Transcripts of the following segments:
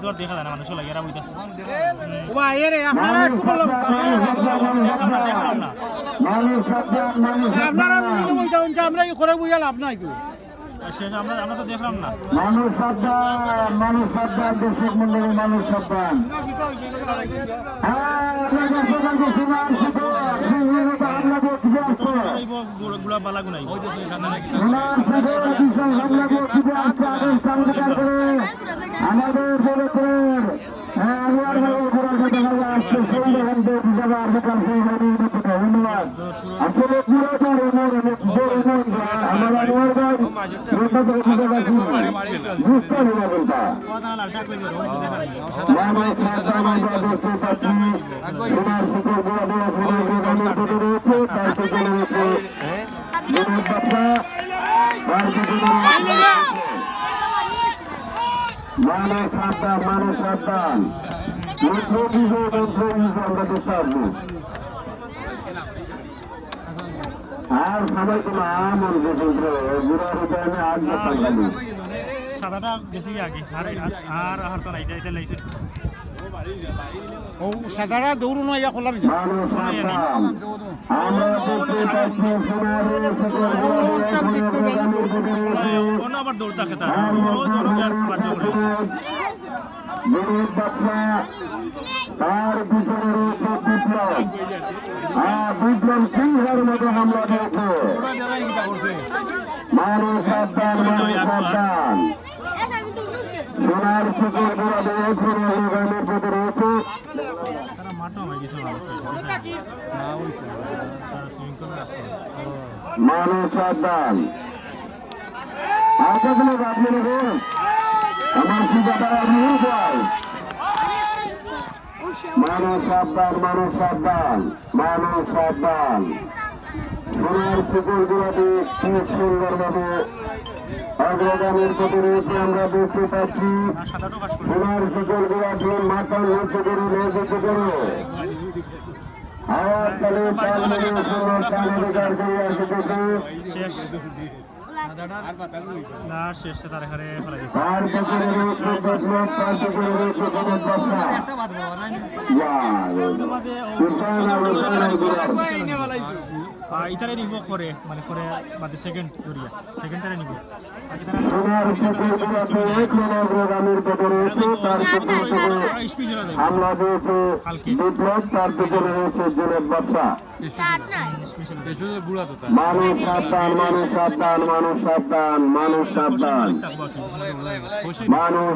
তো আর দেখা যায় না মানুষও লাগে এরা বুঝতে ও ভাই এরে আপনারা একটু বললাম মানুষ মানুষ আপনারা যদি বইটা হচ্ছে আমরা কি করে বুঝা লাভ নাই কেউ শেষ আমরা আমরা তো দেখলাম না। মানুষ সাবধান মানুষ সাবধান দর্শক মন্ডলী মানুষ সাবধান হ্যাঁ আসছে এই গুলা বালা গুনাই সীমার শিখর ভীষণ মানুষ সাবধান মানুষ সাবধান আমরা দেখতে আসব আর সবাই কোনো আমল উঠানে আজ বসাল খালি সাদাটা বেশি আগে আর আর আর তো নাই এটা লাইছে ও ইয়া আবার আর ও আর করেছে তার পিছনে বিপ্লব সিংহের মতো হামলা দিয়েছে। মানুষ সাবধান মানুষ সাবধান। সোনার শিকড় গোড়া রয়েছে। তারা মাঠও হয়ে হইছে তারা সুইং মানুষ সাবধান। আর কখনো আপনি আমার নিয়ে যায় মানুষ সাবধান মানুষ সাবধান মানুষ সাবধান সোনার শিকড় গুলাতে খুব সুন্দরভাবে অগ্রগামীর পথে আমরা দেখতে পাচ্ছি সোনার শিকড় গুলাতে মাথা নিচে করে নিয়োজিত করে আওয়াজ তাল মেরে সোনার স্থান অধিকার করে আসতেছে শেষ না শেষ তার এখানে ফেলা গেছে ইতারে নিব করে মানে করে বাদে সেকেন্ড ধরিয়া নিব বাকি তারা অগ্রগামীর পথে রয়েছে হয়ে বিপ্লব তার রয়েছে জুনেদ বাদশা মানুষ সাবধান মানুষ সাবধান মানুষ সাবধান মানুষ সাবধান। মানুষ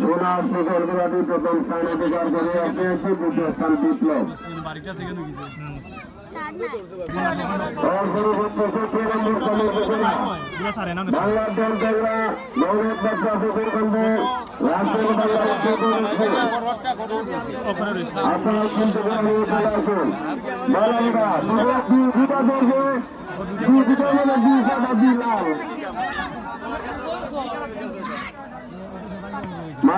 সোনার শিকড় গুলাটি প্রথম স্থান অধিকার করে আসে দ্বিতীয় স্থান বিপ্লব আপনারা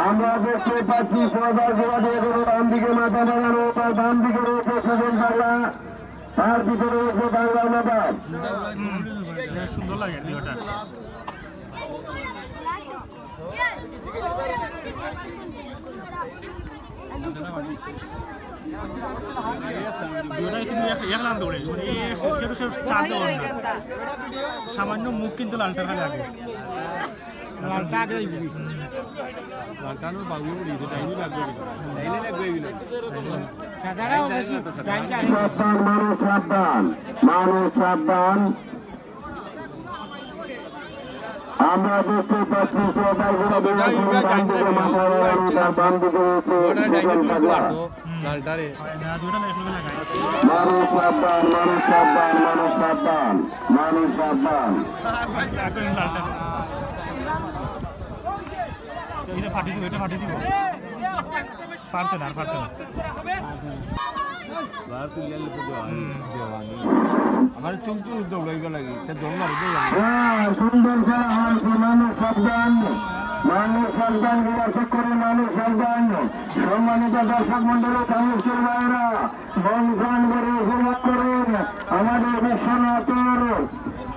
আমরা দেখতে পাচ্ছি সরদার দিয়ে কোনো ডান দিকে মাথা বাগানো তার বাম দিকে রয়েছে সুজন পাগলা তার পিছনে রয়েছে বাংলার মাথা। লাগে ভিডিওটা ভিডিওটা কিন্তু এক এক লাল দৌড়ে সেটা সে চার দেওয়া না সামান্য মুখ কিন্তু লালটা খালি আগে লালটা আগে সাদারাও বেশি টাইম চাই মানুষ সাবধান মানুষ সাবধান আমরা দেখতে পাচ্ছি সরকারগুলো দিকে মাথা তার বাম মানুষ সাবধান মানুষ সাবধান মানুষ সাবধান লালটা এটা ফাটিয়ে দিব, এটা ফাটি দিব। পারছে না, আর পারছে না। আমার চুমচুম চুল দৌড়াই লাগে তা দৌড় মারি মানুষ সাবধান মানুষ করে মানুষ সাবধান সম্মানিত দর্শক মন্ডলী করে উপভোগ করুন আমাদের বিশ্বনাথের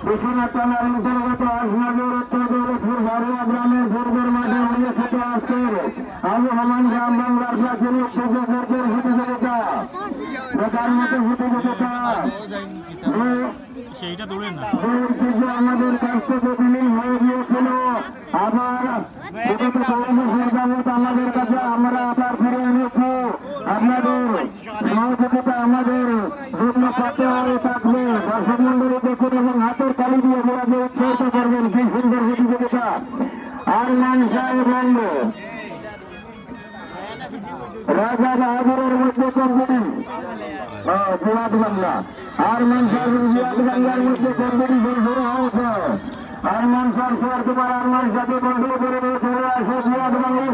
বিশ্বনাথ থানার অন্তর্গত আসনগর উত্তর বারুয়া গ্রামের পূর্বের মাঠে অনুষ্ঠিত আজকের আবহমান গ্রাম বাংলার প্রাথমিক প্রতিযোগিতার প্রতিযোগিতা মতো প্রতিযোগিতা। সেইটা দৌড়েন না আমাদের কাছ থেকে হয়ে থাকবে দর্শক মন্ডলী দেখুন এবং হাতের তালি দিয়ে বলাকে উৎসাহিত করবেন কি সুন্দর প্রতিযোগিতা আর মান সাহেব বলল রাজা বাহাদুরের মধ্যে কম্পিটি জিয়াদ বাংলা। আর মনসার জিয়াদ বাংলার মধ্যে কম্পিটিশন শুরু হয়েছে। আর মনসার সোয়ার তোমার আর মনসাকে কন্ট্রোল করে চলে আসে। জিয়াদ বাংলা